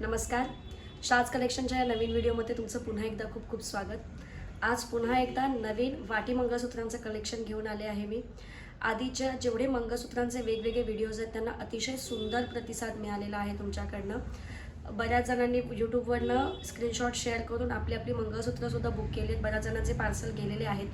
नमस्कार. शाज कलेक्शनच्या या नवीन व्हिडिओमध्ये तुमचं पुन्हा एकदा खूप खूप स्वागत. आज पुन्हा एकदा नवीन वाटी मंगळसूत्रांचं कलेक्शन घेऊन आले आहे मी. आधीच्या जेवढे मंगळसूत्रांचे वेगवेगळे व्हिडिओज आहेत त्यांना अतिशय सुंदर प्रतिसाद मिळालेला आहे तुमच्याकडनं. बऱ्याच जणांनी यूट्यूबवरनं स्क्रीनशॉट शेअर करून आपली आपली मंगळसूत्रंसुद्धा बुक केली आहेत बऱ्याच जणांचे पार्सल गेलेले आहेत.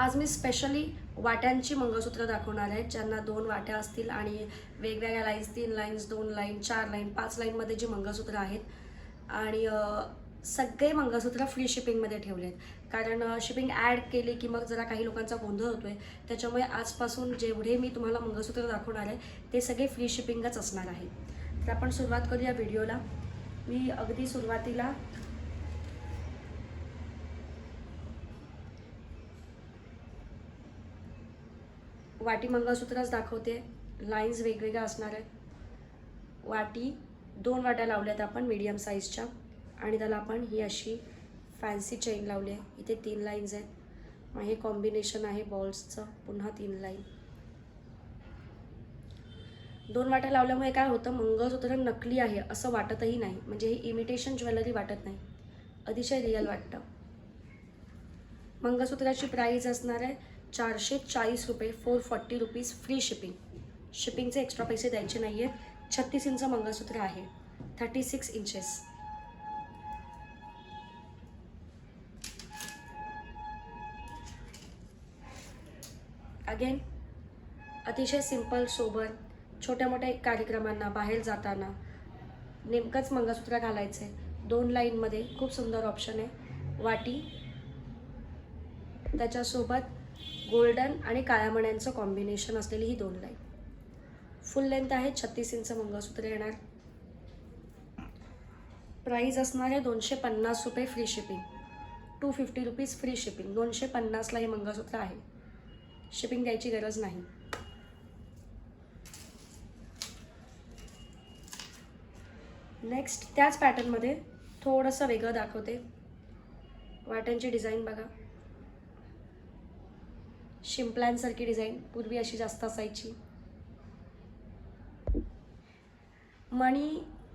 आज मी स्पेशली वाट्यांची मंगळसूत्र दाखवणार आहे. ज्यांना दोन वाट्या असतील आणि वेगवेगळ्या लाईन्स तीन लाईन्स दोन लाईन चार लाईन पाच लाईनमध्ये जी मंगळसूत्र आहेत. आणि सगळे मंगळसूत्र फ्री शिपिंगमध्ये ठेवले आहेत. कारण शिपिंग ॲड केली की मग जरा काही लोकांचा गोंधळ होतो आहे त्याच्यामुळे आजपासून जेवढे मी तुम्हाला मंगळसूत्र दाखवणार आहे ते सगळे फ्री शिपिंगच असणार आहे. तर आपण सुरुवात करूया व्हिडिओला मी अगदी सुरुवातीला वाटी मंगळसूत्रच दाखवते. लाईन्स वेगवेगळ्या असणार आहेत. वाटी दोन वाट्या लावल्यात आपण मीडियम साईजच्या आणि त्याला आपण ही अशी फॅन्सी चेन लावली आहे. इथे तीन लाईन्स आहेत. मग हे कॉम्बिनेशन आहे बॉल्सचं पुन्हा तीन लाईन दोन वाट्या लावल्यामुळे काय होतं मंगळसूत्र नकली आहे असं वाटतही नाही. म्हणजे हे इमिटेशन ज्वेलरी वाटत नाही. अतिशय रिअल वाटतं. मंगळसूत्राची प्राईस असणार आहे चारशे चाळीस रुपये four forty rupees free shipping शिपिंगचे extra पैसे द्यायचे नाही आहेत छत्तीस इंच मंगळसूत्र आहे. थर्टी सिक्स इंचेस अगेन अतिशय सिंपल सोबर छोट्या मोठ्या कार्यक्रमांना बाहेर जाताना नेमकंच मंगळसूत्र घालायचं आहे दोन लाईनमध्ये खूप सुंदर ऑप्शन आहे. वाटी त्याच्यासोबत गोल्डन आणि काळ्या मण्यांचं कॉम्बिनेशन असलेली ही दोन लाईन फुल लेंथ आहे छत्तीस इंच मंगळसूत्र येणार. प्राईज असणार आहे दोनशे पन्नास रुपये free shipping two fifty rupees free shipping दोनशे पन्नासला हे मंगळसूत्र आहे. शिपिंग द्यायची गरज नाही. नेक्स्ट त्याच पॅटर्नमध्ये थोडंसं वेगळं दाखवते. वाट्यांची डिझाईन बघा. शिंपल्यांसारखी डिझाईन पूर्वी अशी जास्त असायची. मणी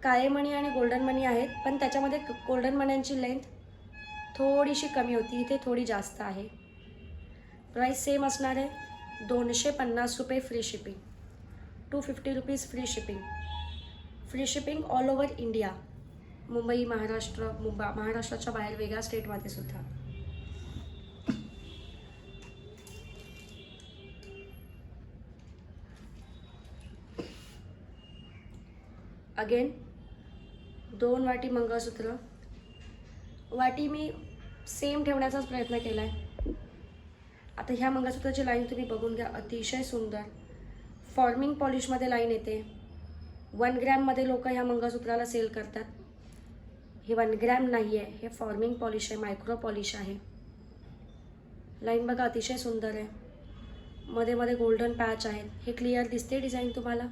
काळे मणी आणि गोल्डन मणी आहेत पण त्याच्यामध्ये गोल्डन मण्यांची लेंथ थोडीशी कमी होती. इथे थोडी जास्त आहे. प्राईस सेम असणार आहे. दोनशे पन्नास रुपये free shipping. Two fifty rupees free shipping. Free shipping all over India. Mumbai Maharashtra Mumba महाराष्ट्राच्या बाहेर वेगळ्या स्टेटमध्ये सुद्धा. अगेन दोन वाटी मंगळसूत्र. वाटी मी सेम ठेवण्याचाच प्रयत्न केला आहे आता ह्या मंगळसूत्राची लाईन तुम्ही बघून घ्या अतिशय सुंदर. फॉर्मिंग पॉलिशमध्ये लाईन येते. वन ग्रॅममध्ये लोक ह्या मंगळसूत्राला सेल करतात. हे वन ग्रॅम नाही आहे हे फॉर्मिंग पॉलिश आहे मायक्रो पॉलिश आहे. लाईन बघा अतिशय सुंदर आहे. मध्ये मध्ये गोल्डन पॅच आहेत. हे क्लिअर दिसते डिझाईन तुम्हाला?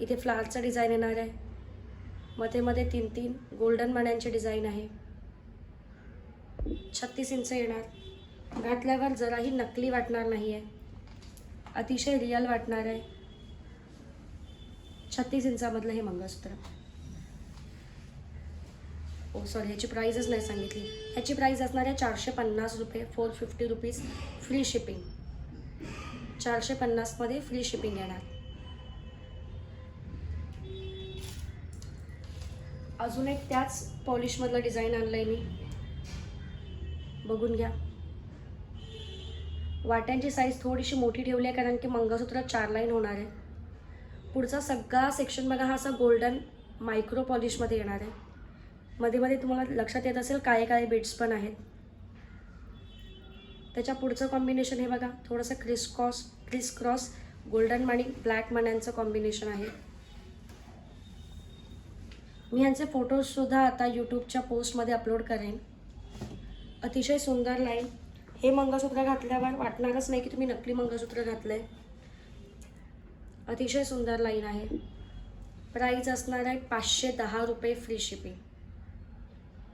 इथे फ्लावरचा डिझाईन येणार आहे. मध्ये मध्ये तीन तीन गोल्डन मण्यांचे डिझाईन आहे. छत्तीस इंच येणार. घातल्यावर जराही नकली वाटणार नाही आहे अतिशय रिअल वाटणार आहे. छत्तीस इंचामधलं हे मंगळसूत्र. ओ सॉरी ह्याची प्राईजच नाही सांगितली. ह्याची प्राईज असणार आहे चारशे पन्नास रुपये four fifty rupees free shipping चारशे पन्नासमध्ये फ्री शिपिंग येणार. अजून एक त्याच पॉलिशमधलं डिझाईन आणलं आहे मी. बघून घ्या. वाट्यांची साईज थोडीशी मोठी ठेवली आहे कारण की मंगळसूत्रात चार लाईन होणार आहे. पुढचा सगळा सेक्शन बघा हा असा गोल्डन मायक्रो पॉलिशमध्ये येणार आहे. मध्ये मध्ये तुम्हाला लक्षात येत असेल काळे काळे बीड्स पण आहेत. त्याच्या पुढचं कॉम्बिनेशन हे बघा थोडंसं criss cross criss cross golden आणि ब्लॅक मण्यांचं कॉम्बिनेशन आहे. मी यांचे फोटोजसुद्धा आता यूट्यूबच्या पोस्टमध्ये अपलोड करेन. अतिशय सुंदर लाईन हे मंगळसूत्र घातल्यावर वाटणारच नाही की तुम्ही नकली मंगळसूत्र घातलं आहे अतिशय सुंदर लाईन आहे. प्राईज असणार आहे पाचशे दहा रुपये फ्री शिपिंग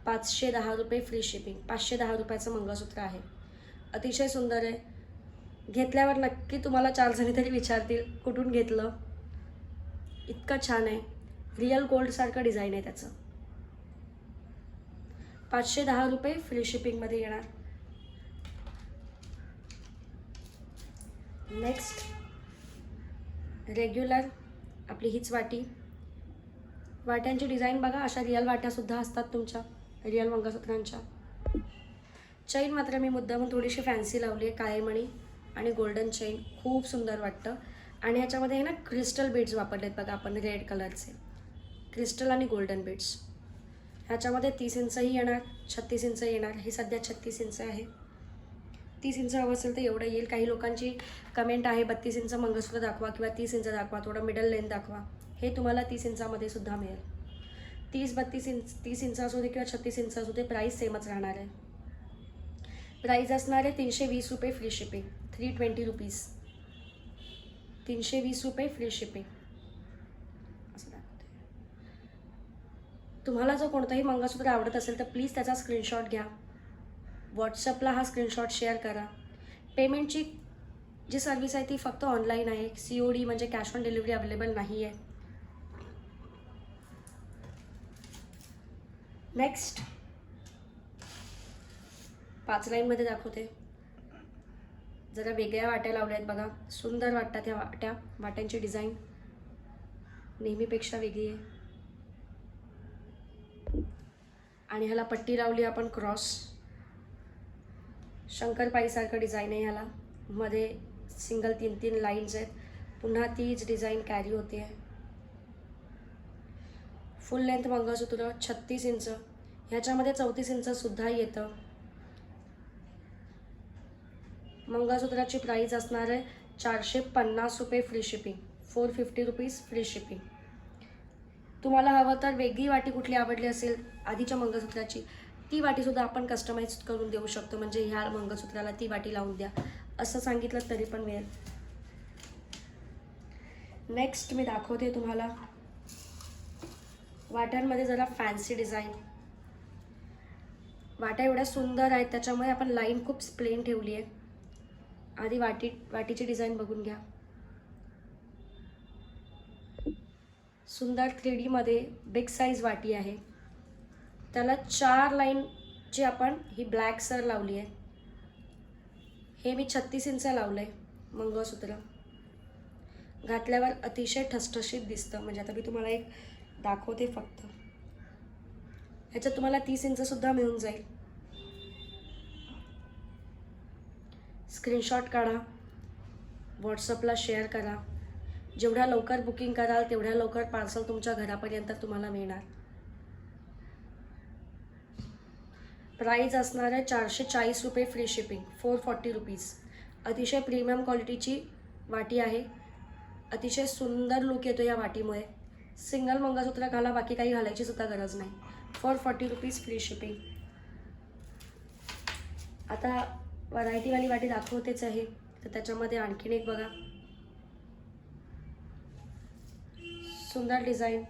पाचशे दहा रुपये फ्री शिपिंग पाचशे दहा रुपयाचं मंगळसूत्र आहे. अतिशय सुंदर आहे. घेतल्यावर नक्की तुम्हाला चार जणी तरी विचारतील कुठून घेतलं. इतकं छान आहे. रिअल गोल्डसारखं डिझाईन आहे त्याचं. पाचशे दहा रुपये फ्री शिपिंगमध्ये येणार. नेक्स्ट रेग्युलर आपली हीच वाटी. वाट्यांची डिझाईन बघा अशा रिअल वाट्यासुद्धा असतात तुमच्या रिअल मंगळसूत्रांच्या. चैन मात्र मी मुद्दामून थोडीशी फॅन्सी लावली आहे काळेमणी आणि गोल्डन चैन खूप सुंदर वाटतं. आणि ह्याच्यामध्ये आहे ना क्रिस्टल बीड्स वापरलेत बघा आपण रेड कलरचे क्रिस्टल आणि गोल्डन बीट्स. ह्याच्यामध्ये तीस इंचही येणार छत्तीस इंच येणार हे सध्या छत्तीस इंच आहे. तीस इंच हवं असेल तर एवढं येईल. काही लोकांची कमेंट आहे बत्तीस इंच मंगळसूत्र दाखवा किंवा तीस इंच दाखवा थोडं मिडल लेंथ दाखवा. हे तुम्हाला तीस इंचामध्ये सुद्धा मिळेल. तीस बत्तीस इंच तीस इंच असू दे किंवा छत्तीस इंच असू दे प्राईस सेमच राहणार आहे. प्राईज असणार आहे तीनशे वीस रुपये free shipping three twenty rupees तीनशे वीस रुपये फ्री शिपिंग असं दाखवते तुम्हाला जर कोणतंही मंगळसूत्र आवडत असेल तर प्लीज त्याचा स्क्रीनशॉट घ्या. व्हॉट्सअपला हा स्क्रीनशॉट शेअर करा. पेमेंटची जी सर्विस आहे ती फक्त ऑनलाईन आहे. सी ओ डी म्हणजे कॅश ऑन डिलिव्हरी अवेलेबल नाही आहे. नेक्स्ट पाच लाईनमध्ये दाखवते. जरा वेगळ्या वाट्या लावल्या आहेत बघा. सुंदर वाटतात ह्या वाट्या. वाट्यांची डिझाईन नेहमीपेक्षा वेगळी आहे. आणि ह्याला पट्टी लावली आपण क्रॉस. शंकरपाईसारखं डिझाईन आहे ह्याला. मध्ये सिंगल तीन तीन लाईन्स आहेत. पुन्हा तीच डिझाईन कॅरी होते. आहे फुल लेंथ मंगळसूत्र छत्तीस इंच. ह्याच्यामध्ये चौतीस इंचसुद्धा येतं. मंगळसूत्राची प्राईस असणार आहे चारशे पन्नास रुपये free shipping four fifty rupees free shipping तुम्हाला हवं तर वेगळी वाटी कुठली आवडली असेल आधीच्या मंगळसूत्राची ती वाटीसुद्धा आपण कस्टमाइज करून देऊ शकतो. म्हणजे ह्या मंगळसूत्राला ती वाटी लावून द्या. असं सांगितलं तरी पण मिळेल. नेक्स्ट मी दाखवते तुम्हाला. वाट्यांमध्ये जरा फॅन्सी डिझाईन वाट्या एवढ्या सुंदर आहेत त्याच्यामुळे आपण लाईन खूप स्प्लेन ठेवली आहे आधी वाटी वाटीची डिझाईन बघून घ्या. सुंदर थ्री डीमध्ये बिग साईज वाटी आहे. त्याला चार लाईनची आपण ही ब्लॅक सर लावली आहे. हे मी छत्तीस इंच लावलं आहे मंगळसूत्र. घातल्यावर अतिशय ठसठशीत दिसतं. म्हणजे आता मी तुम्हाला एक दाखवते फक्त. ह्याच्यात तुम्हाला तीस इंचसुद्धा मिळून जाईल. स्क्रीनशॉट काढा. व्हॉट्सअपला शेअर करा. जेवढ्या लवकर बुकिंग कराल तेवढ्या लवकर पार्सल तुमच्या घरापर्यंत तुम्हाला मिळणार. प्राईज असणार आहे चारशे चाळीस रुपये free shipping four forty rupees अतिशय प्रीमियम क्वालिटीची वाटी आहे. अतिशय सुंदर लुक येतो या वाटीमुळे. सिंगल मंगळसूत्र घाला बाकी काही घालायची सुद्धा गरज नाही. Four forty rupees free shipping आता व्हरायटीवाली वाटी दाखवतेच आहे. तर त्याच्यामध्ये आणखीन एक बघा. सुंदर डिझाईन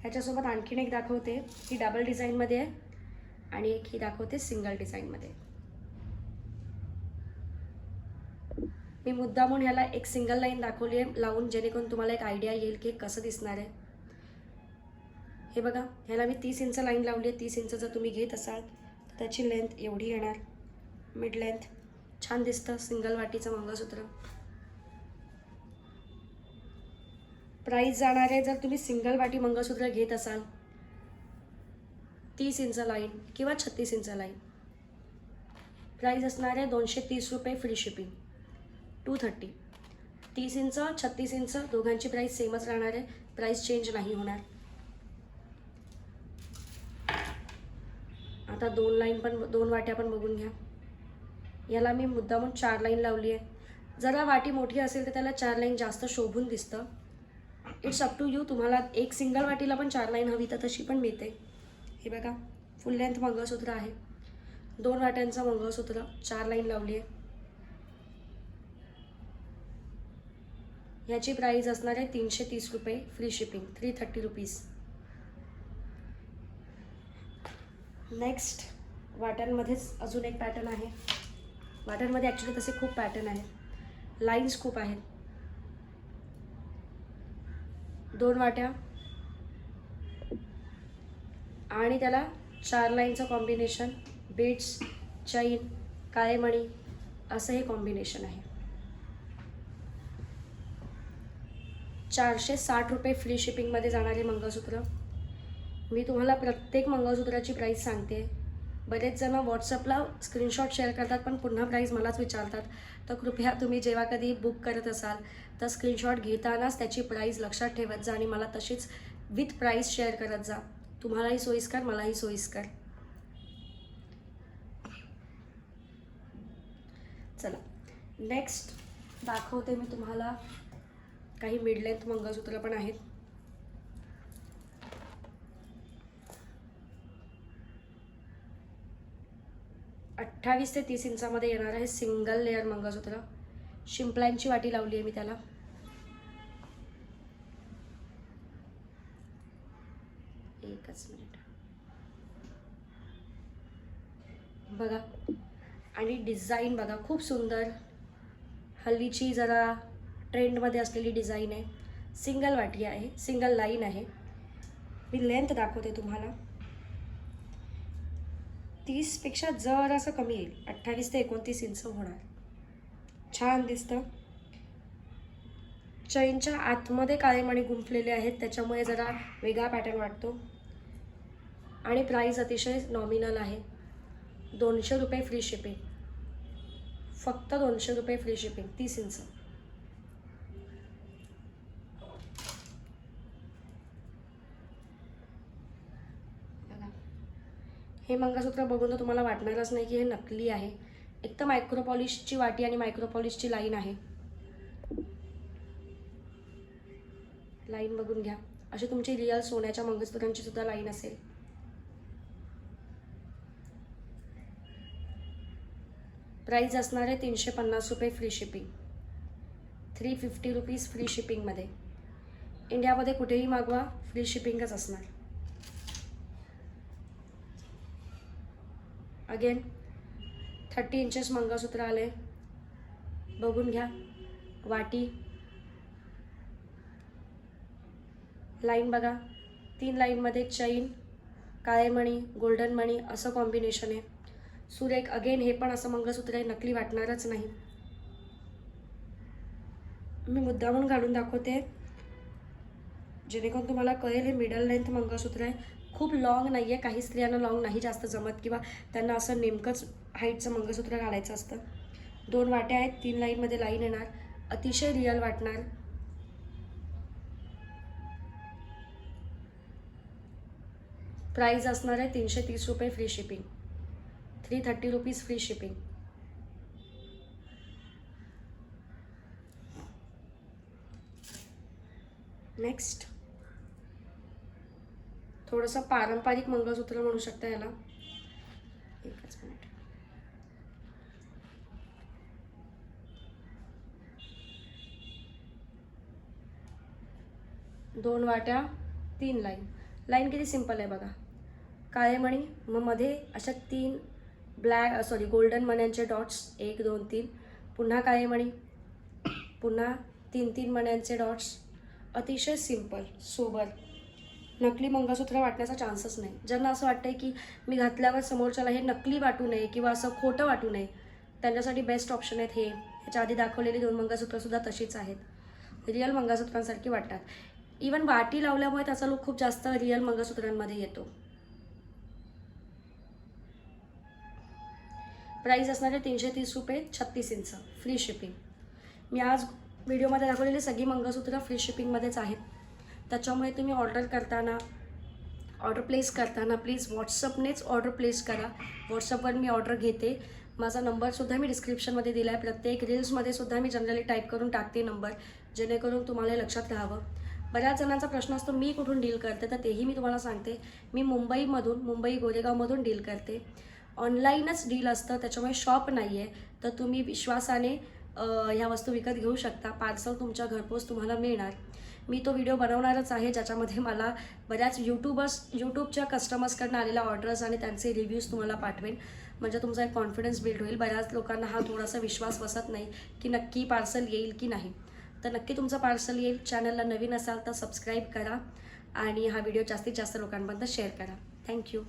ह्याच्यासोबत आणखीन एक दाखवते. ही डबल डिझाईनमध्ये आहे आणि एक ही दाखवते सिंगल डिझाईनमध्ये मी मुद्दामून ह्याला एक सिंगल लाईन दाखवली आहे लावून जेणेकरून तुम्हाला एक आयडिया येईल की कसं दिसणार आहे. हे बघा ह्याला मी तीस इंच लाईन लावली आहे. तीस इंच जर तुम्ही घेत असाल तर त्याची लेंथ एवढी येणार. मिड लेंथ छान दिसतं सिंगल वाटीचं मंगळसूत्र. प्राईस जाणार आहे जर तुम्ही सिंगल वाटी मंगळसूत्र घेत असाल तीस इंच लाईन किंवा छत्तीस इंच लाईन. प्राईस असणार आहे दोनशे तीस रुपये फ्री शिपिंग टू थर्टी तीस इंच छत्तीस इंच दोघांची प्राईस सेमच राहणार आहे. प्राईस चेंज नाही होणार. आता दोन लाईन पण दोन वाट्या पण बघून घ्या. याला मी मुद्दामून चार लाईन लावली आहे. जरा वाटी मोठी असेल तर त्याला चार लाईन जास्त शोभून दिसतं. इट्स अप टू यू तुम्हाला एक सिंगल वाटीला पण चार लाईन हवी तर तशी पण मिळते. हे बघा फुल लेंथ मंगळसूत्र आहे. दोन वाट्यांचं मंगळसूत्र चार लाईन लावली आहे ह्याची प्राईज असणार आहे तीनशे तीस रुपये free shipping three thirty rupees next वाट्यांमध्येच अजून एक पॅटर्न आहे. वाट्यांमध्ये ॲक्च्युली तसे खूप पॅटर्न आहेत. लाईन्स खूप आहेत. दोन वाट्या. आणि त्याला चार लाईनचं कॉम्बिनेशन बीट्स चैन काळेमणी असं हे कॉम्बिनेशन आहे. चारशे साठ रुपये फ्री शिपिंगमध्ये जाणारे मंगळसूत्र. मी तुम्हाला प्रत्येक मंगळसूत्राची प्राईस सांगते. बरेच जण व्हॉट्सअपला स्क्रीनशॉट शेअर करतात पण पुन्हा प्राईस मलाच विचारतात. तर कृपया तुम्ही जेव्हा कधी बुक करत असाल तर स्क्रीनशॉट घेतानाच त्याची प्राईस लक्षात ठेवत जा आणि मला तशीच विथ प्राईस शेअर करत जा. तुम्हालाही सोयीस्कर मलाही सोयीस्कर. चला. नेक्स्ट दाखवते मी तुम्हाला. काही मिड लेंथ मंगळसूत्र पण आहेत. अठ्ठावीस ते तीस इंचामध्ये येणार आहे सिंगल लेअर मंगळसूत्र. शिंपल्यांची वाटी लावली आहे मी त्याला. एकच मिनिट. बघा. आणि डिझाईन बघा खूप सुंदर. हल्लीची जरा ट्रेंडमध्ये असलेली डिझाईन आहे. सिंगल वाटी आहे सिंगल लाईन आहे. मी लेंथ दाखवते तुम्हाला. तीसपेक्षा जरासं कमी येईल अठ्ठावीस ते एकोणतीस इंच होणार. छान दिसतं. चैनच्या आतमध्ये काळे मणी गुंफलेले आहेत त्याच्यामुळे जरा वेगळा पॅटर्न वाटतो. आणि प्राईस अतिशय नॉमिनल आहे. दोनशे रुपये फ्री शिपिंग फक्त दोनशे रुपये फ्री शिपिंग तीस इंच. हे मंगळसूत्र बघून तर तुम्हाला वाटणारच नाही की हे नकली आहे. एक तर मायक्रोपॉलिशची वाटी आणि मायक्रोपॉलिशची लाईन आहे. लाईन बघून घ्या. अशी तुमची रिअल सोन्याच्या मंगळसूत्रांची सुद्धा लाईन असेल. प्राईज असणार आहे तीनशे पन्नास रुपये free shipping three fifty rupees free शिपिंगमध्ये इंडियामध्ये कुठेही मागवा फ्री शिपिंगच असणार. अगेन थर्टी इंचेस मंगळसूत्र आले बघून घ्या. वाटी. लाईन बघा. तीन लाईनमध्ये चैन काळे मणी गोल्डन मणी असं कॉम्बिनेशन आहे. सुरेख अगेन हे पण असं मंगळसूत्र आहे. नकली वाटणारच नाही. मी मुद्दामून घालून दाखवते. जेणेकरून तुम्हाला कळेल हे मिडल लेंथ मंगळसूत्र आहे. खूप लॉंग नाही आहे काही स्त्रियांना लॉंग नाही जास्त जमत किंवा त्यांना असं नेमकंच हाईटचं मंगळसूत्र घालायचं असतं. दोन वाट्या आहेत तीन लाईनमध्ये लाईन येणार अतिशय रिअल वाटणार. प्राईज असणार आहे तीनशे तीस रुपये free shipping three thirty rupees free shipping next थोडंसं पारंपरिक मंगळसूत्र म्हणू शकता याला. एकच मिनिट. दोन वाट्या तीन लाईन. लाईन किती सिंपल आहे बघा. काळे मणी मग मध्ये अशा तीन ब्लॅक सॉरी गोल्डन मण्यांचे डॉट्स एक दोन तीन. पुन्हा काळे मणी पुन्हा तीन तीन मण्यांचे डॉट्स अतिशय सिंपल सोबर. नकली मंगळसूत्र वाटण्याचा चान्सच नाही. ज्यांना असं वाटतं आहे की मी घातल्यावर समोरच्याला हे नकली वाटू नये किंवा असं खोटं वाटू नये त्यांच्यासाठी बेस्ट ऑप्शन आहेत हे. ह्याच्या आधी दाखवलेली दोन मंगळसूत्रसुद्धा तशीच आहेत. रिअल मंगळसूत्रांसारखी वाटतात. इवन वाटी लावल्यामुळे त्याचा लुक खूप जास्त रिअल मंगळसूत्रांमध्ये येतो. प्राईस असणारे तीनशे तीस रुपये छत्तीस इंच. फ्री शिपिंग मी आज व्हिडिओमध्ये दाखवलेली सगळी मंगळसूत्र फ्री शिपिंगमध्येच आहेत. त्याच्यामुळे तुम्ही ऑर्डर करताना ऑर्डर प्लेस करताना प्लीज व्हॉट्सअपनेच ऑर्डर प्लेस करा. व्हॉट्सअपवर मी ऑर्डर घेते. माझा नंबरसुद्धा मी डिस्क्रिप्शनमध्ये दिला आहे प्रत्येक रील्समध्ये सुद्धा मी जनरली टाईप करून टाकते नंबर जेणेकरून तुम्हाला लक्षात राहावं. बऱ्याच जणांचा प्रश्न असतो मी कुठून डील करते? तर तेही मी तुम्हाला सांगते. मी मुंबईमधून मुंबई गोरेगावमधून डील करते. ऑनलाईनच डील असतं त्याच्यामुळे शॉप नाही आहे तर तुम्ही विश्वासाने ह्या वस्तू विकत घेऊ शकता. पार्सल तुमच्या घरपोच तुम्हाला मिळणार. मी तो व्हिडिओ बनवणारच आहे ज्याच्यामध्ये मला बऱ्याच यूट्यूबर्स यूट्यूबच्या कस्टमर्सकडनं आलेल्या ऑर्डर्स आणि त्यांचे रिव्ह्यूज तुम्हाला पाठवेन. म्हणजे तुमचा एक कॉन्फिडन्स बिल्ड होईल. बऱ्याच लोकांना हा थोडासा विश्वास बसत नाही की नक्की पार्सल येईल की नाही. तर नक्की तुमचं पार्सल येईल. चॅनलला नवीन असाल तर सबस्क्राईब करा आणि हा व्हिडिओ जास्तीत जास्त लोकांपर्यंत शेअर करा. थँक्यू